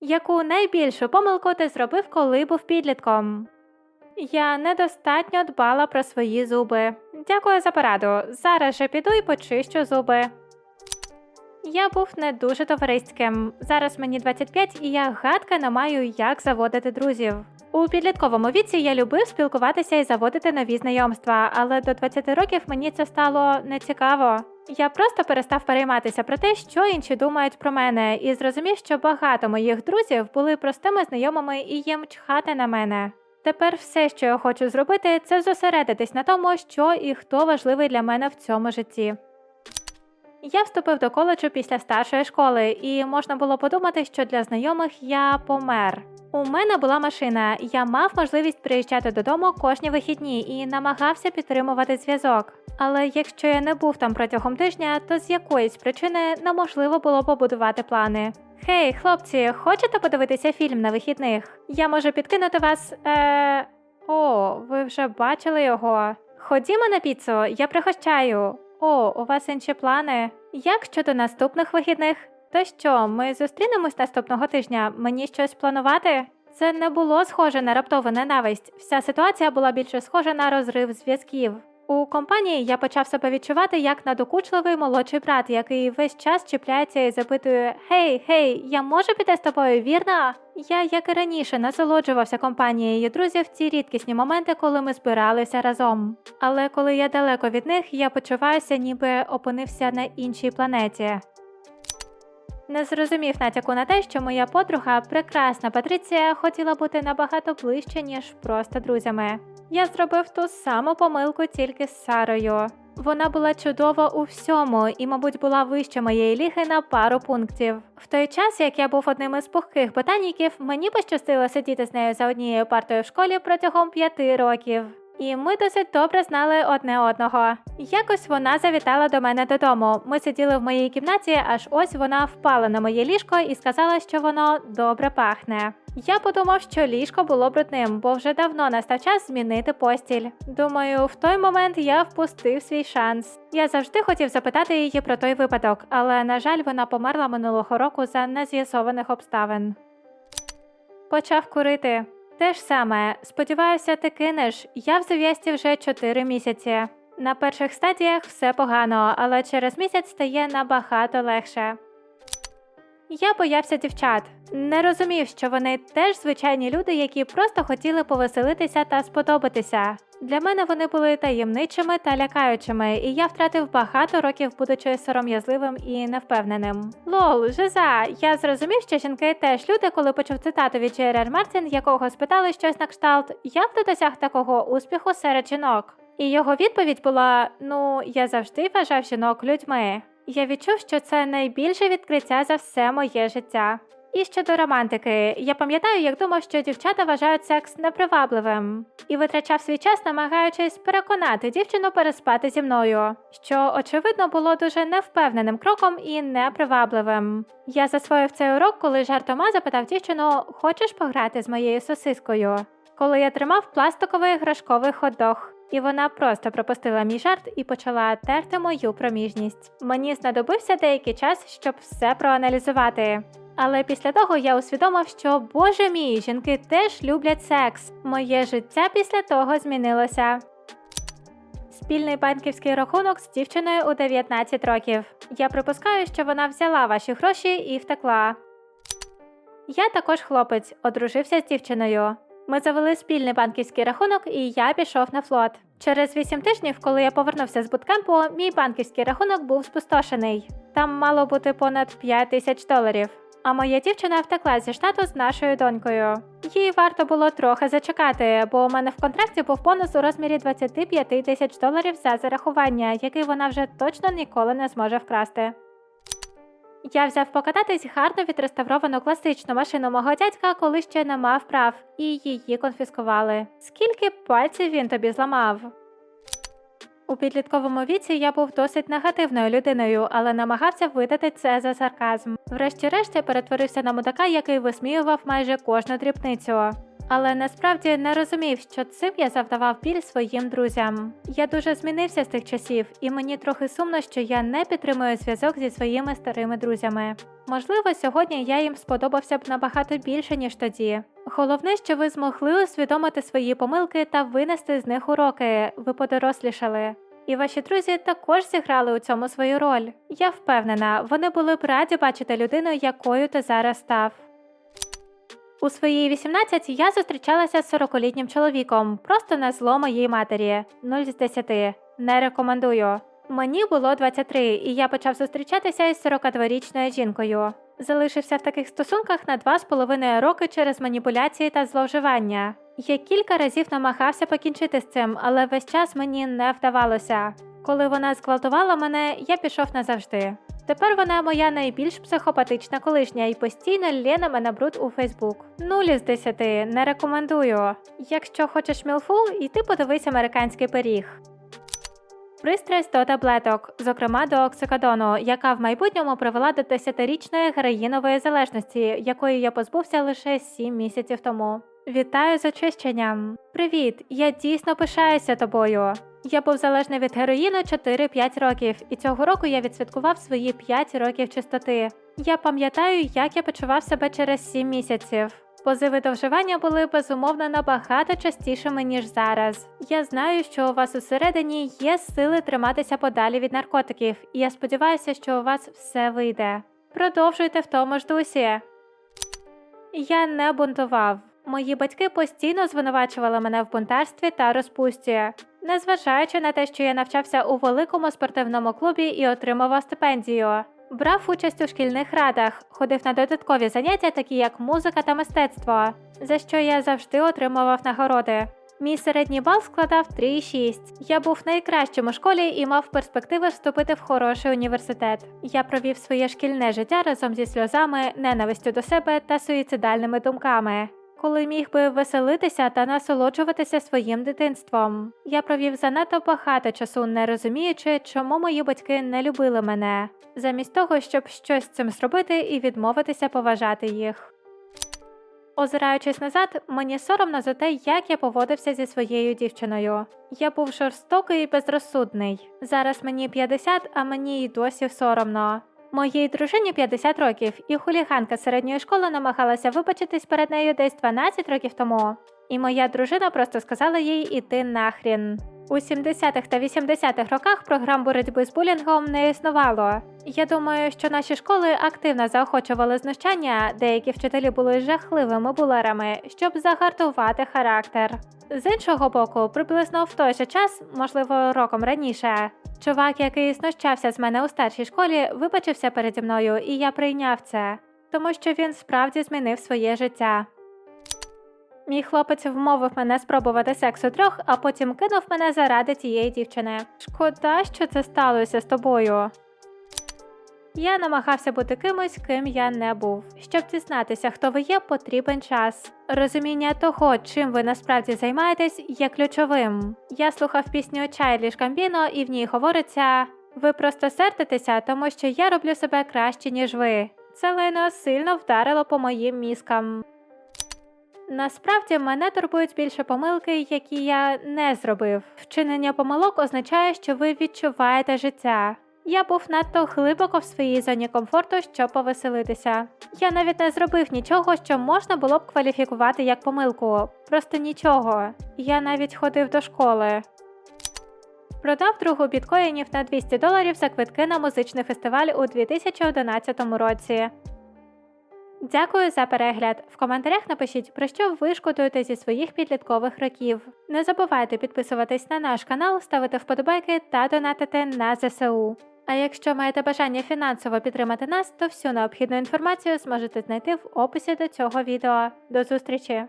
Яку найбільшу помилку ти зробив, коли був підлітком? Я недостатньо дбала про свої зуби. Дякую за пораду. Зараз же піду і почищу зуби. Я був не дуже товариським. Зараз мені 25 і я гадка не маю, як заводити друзів. У підлітковому віці я любив спілкуватися і заводити нові знайомства, але до 20 років мені це стало нецікаво. Я просто перестав перейматися про те, що інші думають про мене, і зрозумів, що багато моїх друзів були простими знайомими і їм чхати на мене. Тепер все, що я хочу зробити, це зосередитись на тому, що і хто важливий для мене в цьому житті. Я вступив до коледжу після старшої школи, і можна було подумати, що для знайомих я помер. У мене була машина, я мав можливість приїжджати додому кожні вихідні і намагався підтримувати зв'язок. Але якщо я не був там протягом тижня, то з якоїсь причини неможливо було побудувати плани. Хей, хлопці, хочете подивитися фільм на вихідних? Я можу підкинути вас. Е... О, ви вже бачили його. Ходімо на піцу, я пригощаю. О, у вас інші плани. Як щодо наступних вихідних? То що, ми зустрінемось наступного тижня? Мені щось планувати? Це не було схоже на раптову ненависть. Вся ситуація була більше схожа на розрив зв'язків. У компанії я почав себе відчувати як надокучливий молодший брат, який весь час чіпляється і запитує: Гей, гей, я можу піти з тобою, вірно? Я, як і раніше, насолоджувався компанією друзів в ці рідкісні моменти, коли ми збиралися разом. Але коли я далеко від них, я почуваюся, ніби опинився на іншій планеті. Не зрозумів натяку на те, що моя подруга, прекрасна Патриція, хотіла бути набагато ближче, ніж просто друзями. Я зробив ту саму помилку тільки з Сарою. Вона була чудова у всьому і, мабуть, була вище моєї ліги на пару пунктів. В той час, як я був одним із пухких ботаніків, мені пощастило сидіти з нею за однією партою в школі протягом п'яти років. І ми досить добре знали одне одного. Якось вона завітала до мене додому. Ми сиділи в моїй кімнаті, аж ось вона впала на моє ліжко і сказала, що воно добре пахне. Я подумав, що ліжко було брудним, бо вже давно настав час змінити постіль. Думаю, в той момент я впустив свій шанс. Я завжди хотів запитати її про той випадок, але на жаль, вона померла минулого року за нез'ясованих обставин. Почав курити. Те ж саме, сподіваюся, ти кинеш. Я в зав'язці вже 4 місяці. На перших стадіях все погано, але через місяць стає набагато легше. Я боявся дівчат. Не розумів, що вони теж звичайні люди, які просто хотіли повеселитися та сподобатися. Для мене вони були таємничими та лякаючими, і я втратив багато років, будучи сором'язливим і невпевненим. Лол, жиза, я зрозумів, що жінки теж люди, коли почув цитату від Джерер Мартін, якого спитали щось на кшталт, як ти досяг такого успіху серед жінок. І його відповідь була: ну, я завжди вважав жінок людьми. Я відчув, що це найбільше відкриття за все моє життя. І щодо романтики, я пам'ятаю, як думав, що дівчата вважають секс непривабливим, і витрачав свій час, намагаючись переконати дівчину переспати зі мною, що очевидно було дуже невпевненим кроком і непривабливим. Я засвоїв цей урок, коли жартома запитав дівчину: Хочеш пограти з моєю сосискою? Коли я тримав пластиковий іграшковий хот-дог. І вона просто пропустила мій жарт і почала терти мою проміжність. Мені знадобився деякий час, щоб все проаналізувати. Але після того я усвідомив, що боже мій, жінки теж люблять секс. Моє життя після того змінилося. Спільний банківський рахунок з дівчиною у 19 років. Я припускаю, що вона взяла ваші гроші і втекла. Я також хлопець, одружився з дівчиною. Ми завели спільний банківський рахунок, і я пішов на флот. Через 8 тижнів, коли я повернувся з буткемпу, мій банківський рахунок був спустошений. Там мало бути понад 5 тисяч доларів. А моя дівчина втекла зі штату з нашою донькою. Їй варто було трохи зачекати, бо у мене в контракті був бонус у розмірі 25 тисяч доларів за зарахування, який вона вже точно ніколи не зможе вкрасти. Я взяв покататись гарно відреставровану класичну машину мого дядька, коли ще не мав прав, і її конфіскували. Скільки пальців він тобі зламав? У підлітковому віці я був досить негативною людиною, але намагався видати це за сарказм. Врешті-решт я перетворився на мудака, який висміював майже кожну дрібницю. Але насправді не розумів, що цим я завдавав біль своїм друзям. Я дуже змінився з тих часів, і мені трохи сумно, що я не підтримую зв'язок зі своїми старими друзями. Можливо, сьогодні я їм сподобався б набагато більше, ніж тоді. Головне, що ви змогли усвідомити свої помилки та винести з них уроки, ви подорослішали. І ваші друзі також зіграли у цьому свою роль. Я впевнена, вони були б раді бачити людину, якою ти зараз став. У свої 18 я зустрічалася з 40-літнім чоловіком, просто на зло моїй матері. 0 з 10. Не рекомендую. Мені було 23, і я почав зустрічатися із 42-річною жінкою. Залишився в таких стосунках на 2,5 роки через маніпуляції та зловживання. Я кілька разів намагався покінчити з цим, але весь час мені не вдавалося. Коли вона зґвалтувала мене, я пішов назавжди. Тепер вона моя найбільш психопатична колишня і постійно лє на мене бруд у Фейсбук. Нулі з десяти не рекомендую. Якщо хочеш мілфу, йти подивись американський пиріг. Пристрасть до таблеток, зокрема до оксикодону, яка в майбутньому привела до 10-річної героїнової залежності, якої я позбувся лише 7 місяців тому. Вітаю з очищенням. Привіт! Я дійсно пишаюся тобою. Я був залежний від героїну 4-5 років, і цього року я відсвяткував свої 5 років чистоти. Я пам'ятаю, як я почував себе через 7 місяців. Позиви до вживання були безумовно набагато частішими, ніж зараз. Я знаю, що у вас усередині є сили триматися подалі від наркотиків, і я сподіваюся, що у вас все вийде. Продовжуйте в тому ж дусі. Я не бунтував. Мої батьки постійно звинувачували мене в бунтарстві та розпусті, незважаючи на те, що я навчався у великому спортивному клубі і отримував стипендію. Брав участь у шкільних радах, ходив на додаткові заняття, такі як музика та мистецтво, за що я завжди отримував нагороди. Мій середній бал складав 3,6. Я був найкращим у школі і мав перспективи вступити в хороший університет. Я провів своє шкільне життя разом зі сльозами, ненавистю до себе та суїцидальними думками. Коли міг би веселитися та насолоджуватися своїм дитинством, я провів занадто багато часу, не розуміючи, чому мої батьки не любили мене, замість того, щоб щось цим зробити і відмовитися поважати їх. Озираючись назад, мені соромно за те, як я поводився зі своєю дівчиною. Я був жорстокий і безрозсудний. Зараз мені 50, а мені й досі соромно. Моїй дружині 50 років, і хуліганка середньої школи намагалася вибачитись перед нею десь 12 років тому. І моя дружина просто сказала їй іти нахрін. У 70-х та 80-х роках програм боротьби з булінгом не існувало. Я думаю, що наші школи активно заохочували знущання, деякі вчителі були жахливими булерами, щоб загартувати характер. З іншого боку, приблизно в той же час, можливо, роком раніше, чувак, який знущався з мене у старшій школі, вибачився переді мною, і я прийняв це, тому що він справді змінив своє життя. Мій хлопець вмовив мене спробувати секс у трьох, а потім кинув мене заради цієї дівчини. Шкода, що це сталося з тобою. Я намагався бути кимось, ким я не був. Щоб дізнатися, хто ви є, потрібен час. Розуміння того, чим ви насправді займаєтесь, є ключовим. Я слухав пісню Чайліш Камбіно, і в ній говориться: ви просто сердитеся, тому що я роблю себе краще, ніж ви. Це лайно сильно вдарило по моїм мізкам. Насправді мене турбують більше помилки, які я не зробив. Вчинення помилок означає, що ви відчуваєте життя. Я був надто глибоко в своїй зоні комфорту, щоб повеселитися. Я навіть не зробив нічого, що можна було б кваліфікувати як помилку. Просто нічого. Я навіть ходив до школи. Продав другу біткоїнів на 200 доларів за квитки на музичний фестиваль у 2011 році. Дякую за перегляд. В коментарях напишіть, про що ви шкодуєте зі своїх підліткових років. Не забувайте підписуватись на наш канал, ставити вподобайки та донатити на ЗСУ. А якщо маєте бажання фінансово підтримати нас, то всю необхідну інформацію зможете знайти в описі до цього відео. До зустрічі!